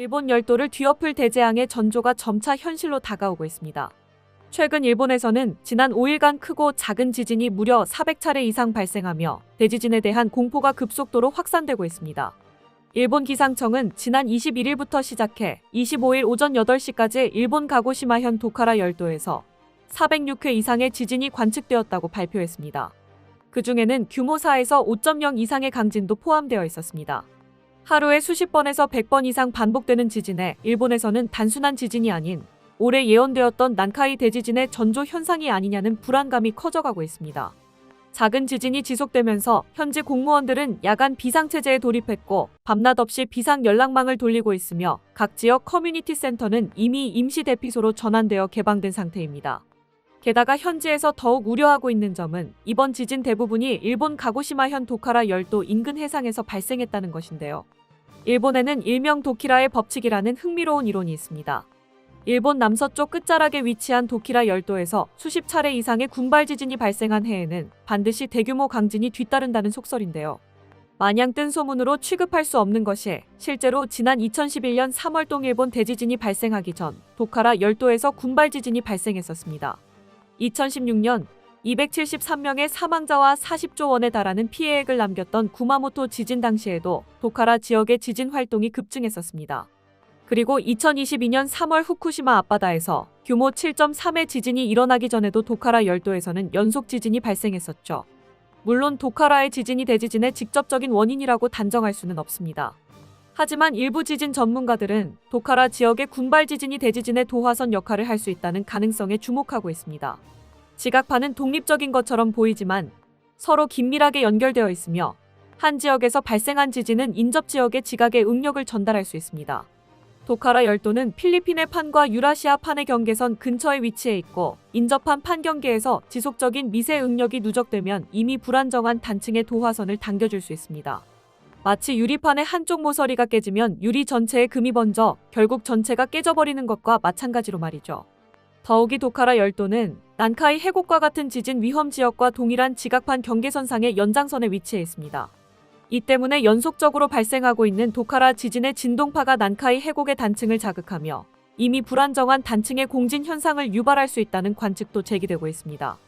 일본 열도를 뒤엎을 대재앙의 전조가 점차 현실로 다가오고 있습니다. 최근 일본에서는 지난 5일간 크고 작은 지진이 무려 400차례 이상 발생하며 대지진에 대한 공포가 급속도로 확산되고 있습니다. 일본 기상청은 지난 21일부터 시작해 25일 오전 8시까지 일본 가고시마현 도카라 열도에서 406회 이상의 지진이 관측되었다고 발표했습니다. 그 중에는 규모 4에서 5.0 이상의 강진도 포함되어 있었습니다. 하루에 수십 번에서 100번 이상 반복되는 지진에 일본에서는 단순한 지진이 아닌 올해 예언되었던 난카이 대지진의 전조 현상이 아니냐는 불안감이 커져가고 있습니다. 작은 지진이 지속되면서 현지 공무원들은 야간 비상체제에 돌입했고 밤낮 없이 비상 연락망을 돌리고 있으며 각 지역 커뮤니티 센터는 이미 임시 대피소로 전환되어 개방된 상태입니다. 게다가 현지에서 더욱 우려하고 있는 점은 이번 지진 대부분이 일본 가고시마현 도카라 열도 인근 해상에서 발생했다는 것인데요. 일본에는 일명 도키라의 법칙이라는 흥미로운 이론이 있습니다. 일본 남서쪽 끝자락에 위치한 도키라 열도에서 수십 차례 이상의 군발 지진이 발생한 해에는 반드시 대규모 강진이 뒤따른다는 속설인데요. 마냥 뜬 소문으로 취급할 수 없는 것이 실제로 지난 2011년 3월 동일본 대지진이 발생하기 전 도카라 열도에서 군발 지진이 발생했었습니다. 2016년 273명의 사망자와 40조 원에 달하는 피해액을 남겼던 구마모토 지진 당시에도 도카라 지역의 지진 활동이 급증했었습니다. 그리고 2022년 3월 후쿠시마 앞바다에서 규모 7.3의 지진이 일어나기 전에도 도카라 열도에서는 연속 지진이 발생했었죠. 물론 도카라의 지진이 대지진의 직접적인 원인이라고 단정할 수는 없습니다. 하지만 일부 지진 전문가들은 도카라 지역의 군발 지진이 대지진의 도화선 역할을 할 수 있다는 가능성에 주목하고 있습니다. 지각파는 독립적인 것처럼 보이지만 서로 긴밀하게 연결되어 있으며 한 지역에서 발생한 지진은 인접 지역의 지각의 응력을 전달할 수 있습니다. 도카라 열도는 필리핀의 판과 유라시아 판의 경계선 근처에 위치해 있고 인접한 판 경계에서 지속적인 미세 응력이 누적되면 이미 불안정한 단층의 도화선을 당겨줄 수 있습니다. 마치 유리판의 한쪽 모서리가 깨지면 유리 전체에 금이 번져 결국 전체가 깨져버리는 것과 마찬가지로 말이죠. 더욱이 도카라 열도는 난카이 해곡과 같은 지진 위험 지역과 동일한 지각판 경계선상의 연장선에 위치해 있습니다. 이 때문에 연속적으로 발생하고 있는 도카라 지진의 진동파가 난카이 해곡의 단층을 자극하며 이미 불안정한 단층의 공진 현상을 유발할 수 있다는 관측도 제기되고 있습니다.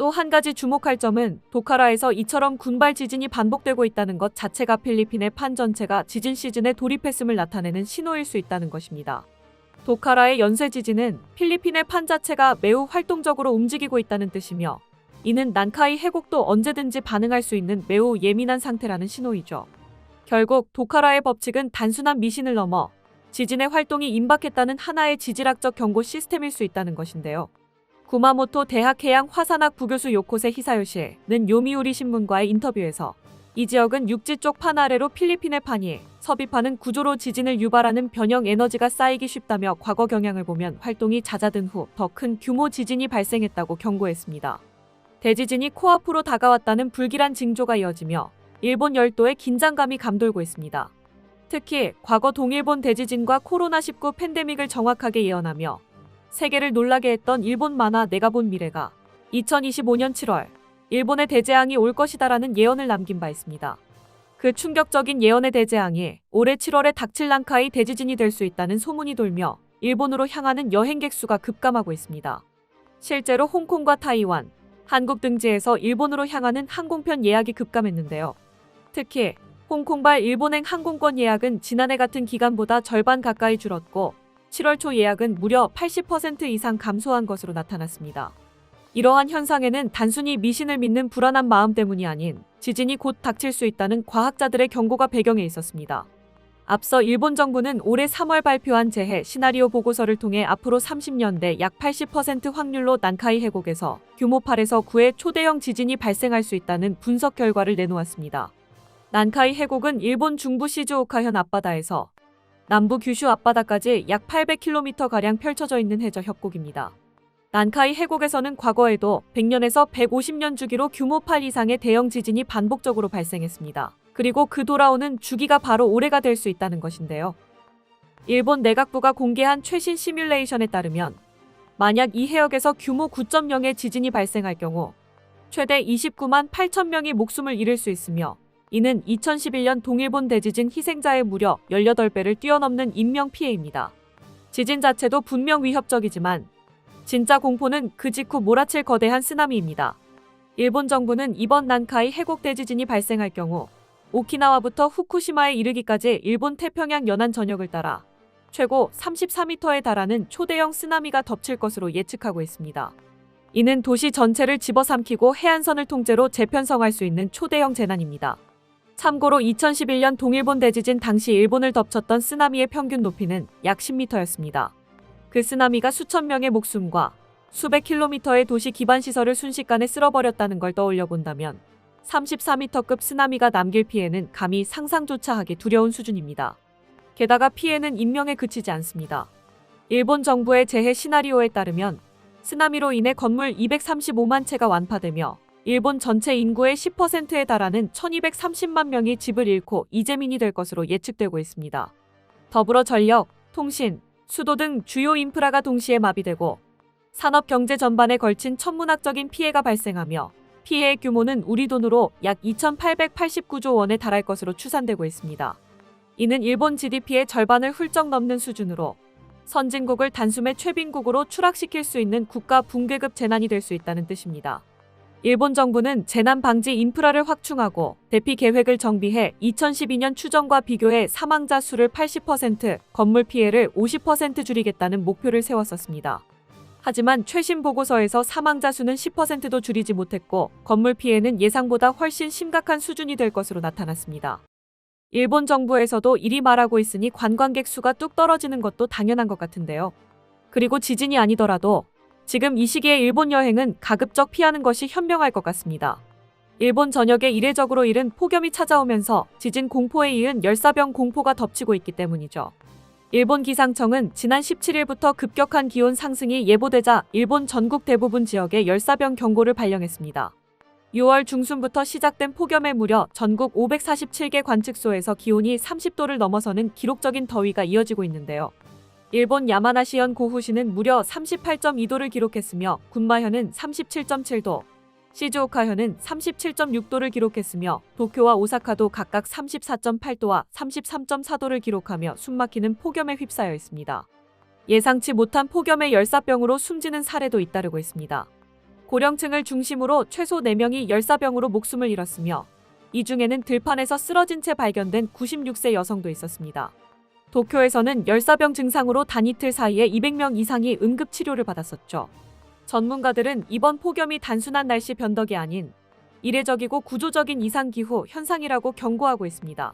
또 한 가지 주목할 점은 도카라에서 이처럼 군발 지진이 반복되고 있다는 것 자체가 필리핀의 판 전체가 지진 시즌에 돌입했음을 나타내는 신호일 수 있다는 것입니다. 도카라의 연쇄 지진은 필리핀의 판 자체가 매우 활동적으로 움직이고 있다는 뜻이며 이는 난카이 해곡도 언제든지 반응할 수 있는 매우 예민한 상태라는 신호이죠. 결국 도카라의 법칙은 단순한 미신을 넘어 지진의 활동이 임박했다는 하나의 지질학적 경고 시스템일 수 있다는 것인데요. 구마모토 대학 해양 화산학 부교수 요코세 히사요시는 요미우리 신문과의 인터뷰에서 이 지역은 육지 쪽 판 아래로 필리핀의 판이 섭입하는 구조로 지진을 유발하는 변형 에너지가 쌓이기 쉽다며 과거 경향을 보면 활동이 잦아든 후 더 큰 규모 지진이 발생했다고 경고했습니다. 대지진이 코앞으로 다가왔다는 불길한 징조가 이어지며 일본 열도에 긴장감이 감돌고 있습니다. 특히 과거 동일본 대지진과 코로나19 팬데믹을 정확하게 예언하며 세계를 놀라게 했던 일본 만화 내가 본 미래가 2025년 7월 일본의 대재앙이 올 것이다라는 예언을 남긴 바 있습니다. 그 충격적인 예언의 대재앙이 올해 7월에 닥칠 랑카이 대지진이 될 수 있다는 소문이 돌며 일본으로 향하는 여행객 수가 급감하고 있습니다. 실제로 홍콩과 타이완, 한국 등지에서 일본으로 향하는 항공편 예약이 급감했는데요. 특히 홍콩발 일본행 항공권 예약은 지난해 같은 기간보다 절반 가까이 줄었고 7월 초 예약은 무려 80% 이상 감소한 것으로 나타났습니다. 이러한 현상에는 단순히 미신을 믿는 불안한 마음 때문이 아닌 지진이 곧 닥칠 수 있다는 과학자들의 경고가 배경에 있었습니다. 앞서 일본 정부는 올해 3월 발표한 재해 시나리오 보고서를 통해 앞으로 30년 대 약 80% 확률로 난카이 해곡에서 규모 8에서 9의 초대형 지진이 발생할 수 있다는 분석 결과를 내놓았습니다. 난카이 해곡은 일본 중부 시즈오카현 앞바다에서 남부 규슈 앞바다까지 약 800km가량 펼쳐져 있는 해저 협곡입니다. 난카이 해곡에서는 과거에도 100년에서 150년 주기로 규모 8 이상의 대형 지진이 반복적으로 발생했습니다. 그리고 그 돌아오는 주기가 바로 올해가 될 수 있다는 것인데요. 일본 내각부가 공개한 최신 시뮬레이션에 따르면 만약 이 해역에서 규모 9.0의 지진이 발생할 경우 최대 29만 8천 명이 목숨을 잃을 수 있으며 이는 2011년 동일본 대지진 희생자의 무려 18배를 뛰어넘는 인명피해입니다. 지진 자체도 분명 위협적이지만 진짜 공포는 그 직후 몰아칠 거대한 쓰나미입니다. 일본 정부는 이번 난카이 해곡 대지진이 발생할 경우 오키나와부터 후쿠시마에 이르기까지 일본 태평양 연안 전역을 따라 최고 34m에 달하는 초대형 쓰나미가 덮칠 것으로 예측하고 있습니다. 이는 도시 전체를 집어삼키고 해안선을 통째로 재편성할 수 있는 초대형 재난입니다. 참고로 2011년 동일본 대지진 당시 일본을 덮쳤던 쓰나미의 평균 높이는 약 10m였습니다. 그 쓰나미가 수천 명의 목숨과 수백 킬로미터의 도시 기반 시설을 순식간에 쓸어버렸다는 걸 떠올려 본다면 34m급 쓰나미가 남길 피해는 감히 상상조차 하기 두려운 수준입니다. 게다가 피해는 인명에 그치지 않습니다. 일본 정부의 재해 시나리오에 따르면 쓰나미로 인해 건물 235만 채가 완파되며 일본 전체 인구의 10%에 달하는 1230만 명이 집을 잃고 이재민이 될 것으로 예측되고 있습니다. 더불어 전력, 통신, 수도 등 주요 인프라가 동시에 마비되고 산업 경제 전반에 걸친 천문학적인 피해가 발생하며 피해의 규모는 우리 돈으로 약 2,889조 원에 달할 것으로 추산되고 있습니다. 이는 일본 GDP의 절반을 훌쩍 넘는 수준으로 선진국을 단숨에 최빈국으로 추락시킬 수 있는 국가 붕괴급 재난이 될 수 있다는 뜻입니다. 일본 정부는 재난 방지 인프라를 확충하고 대피 계획을 정비해 2012년 추정과 비교해 사망자 수를 80%, 건물 피해를 50% 줄이겠다는 목표를 세웠었습니다. 하지만 최신 보고서에서 사망자 수는 10%도 줄이지 못했고 건물 피해는 예상보다 훨씬 심각한 수준이 될 것으로 나타났습니다. 일본 정부에서도 이리 말하고 있으니 관광객 수가 뚝 떨어지는 것도 당연한 것 같은데요. 그리고 지진이 아니더라도 지금 이 시기에 일본 여행은 가급적 피하는 것이 현명할 것 같습니다. 일본 전역에 이례적으로 이른 폭염이 찾아오면서 지진 공포에 이은 열사병 공포가 덮치고 있기 때문이죠. 일본 기상청은 지난 17일부터 급격한 기온 상승이 예보되자 일본 전국 대부분 지역에 열사병 경고를 발령했습니다. 6월 중순부터 시작된 폭염에 무려 전국 547개 관측소에서 기온이 30도를 넘어서는 기록적인 더위가 이어지고 있는데요. 일본 야마나시현 고후시는 무려 38.2도를 기록했으며 군마현은 37.7도, 시즈오카현은 37.6도를 기록했으며 도쿄와 오사카도 각각 34.8도와 33.4도를 기록하며 숨막히는 폭염에 휩싸여 있습니다. 예상치 못한 폭염의 열사병으로 숨지는 사례도 잇따르고 있습니다. 고령층을 중심으로 최소 4명이 열사병으로 목숨을 잃었으며 이 중에는 들판에서 쓰러진 채 발견된 96세 여성도 있었습니다. 도쿄에서는 열사병 증상으로 단 이틀 사이에 200명 이상이 응급 치료를 받았었죠. 전문가들은 이번 폭염이 단순한 날씨 변덕이 아닌 이례적이고 구조적인 이상기후 현상이라고 경고하고 있습니다.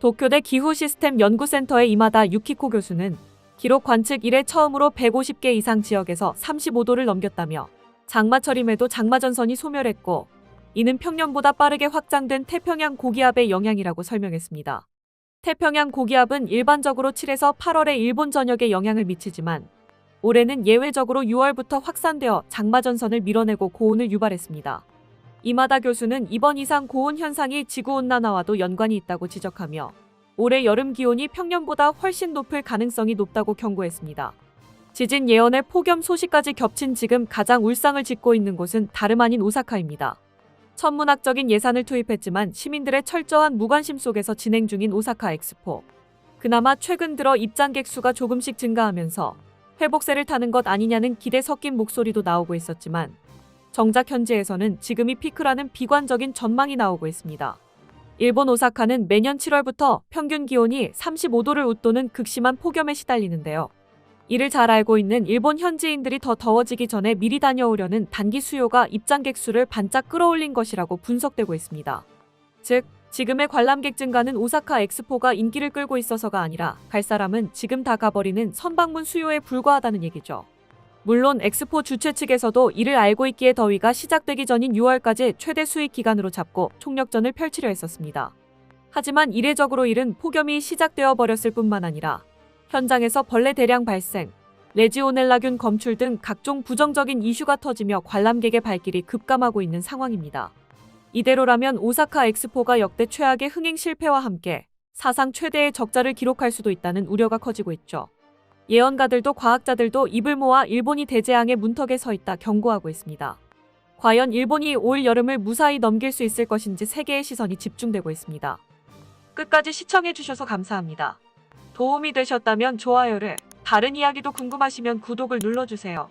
도쿄대 기후시스템 연구센터의 이마다 유키코 교수는 기록 관측 이래 처음으로 150개 이상 지역에서 35도를 넘겼다며 장마철임에도 장마전선이 소멸했고 이는 평년보다 빠르게 확장된 태평양 고기압의 영향이라고 설명했습니다. 태평양 고기압은 일반적으로 7에서 8월에 일본 전역에 영향을 미치지만 올해는 예외적으로 6월부터 확산되어 장마 전선을 밀어내고 고온을 유발했습니다. 이마다 교수는 이번 이상 고온 현상이 지구온난화와도 연관이 있다고 지적하며 올해 여름 기온이 평년보다 훨씬 높을 가능성이 높다고 경고했습니다. 지진 예언의 폭염 소식까지 겹친 지금 가장 울상을 짓고 있는 곳은 다름 아닌 오사카입니다. 천문학적인 예산을 투입했지만 시민들의 철저한 무관심 속에서 진행 중인 오사카 엑스포. 그나마 최근 들어 입장객 수가 조금씩 증가하면서 회복세를 타는 것 아니냐는 기대 섞인 목소리도 나오고 있었지만 정작 현지에서는 지금이 피크라는 비관적인 전망이 나오고 있습니다. 일본 오사카는 매년 7월부터 평균 기온이 35도를 웃도는 극심한 폭염에 시달리는데요. 이를 잘 알고 있는 일본 현지인들이 더 더워지기 전에 미리 다녀오려는 단기 수요가 입장객 수를 반짝 끌어올린 것이라고 분석되고 있습니다. 즉, 지금의 관람객 증가는 오사카 엑스포가 인기를 끌고 있어서가 아니라 갈 사람은 지금 다 가버리는 선방문 수요에 불과하다는 얘기죠. 물론 엑스포 주최 측에서도 이를 알고 있기에 더위가 시작되기 전인 6월까지 최대 수익 기간으로 잡고 총력전을 펼치려 했었습니다. 하지만 이례적으로 이른 폭염이 시작되어 버렸을 뿐만 아니라 현장에서 벌레 대량 발생, 레지오넬라균 검출 등 각종 부정적인 이슈가 터지며 관람객의 발길이 급감하고 있는 상황입니다. 이대로라면 오사카 엑스포가 역대 최악의 흥행 실패와 함께 사상 최대의 적자를 기록할 수도 있다는 우려가 커지고 있죠. 예언가들도 과학자들도 입을 모아 일본이 대재앙의 문턱에 서 있다 경고하고 있습니다. 과연 일본이 올 여름을 무사히 넘길 수 있을 것인지 세계의 시선이 집중되고 있습니다. 끝까지 시청해주셔서 감사합니다. 도움이 되셨다면 좋아요를, 다른 이야기도 궁금하시면 구독을 눌러주세요.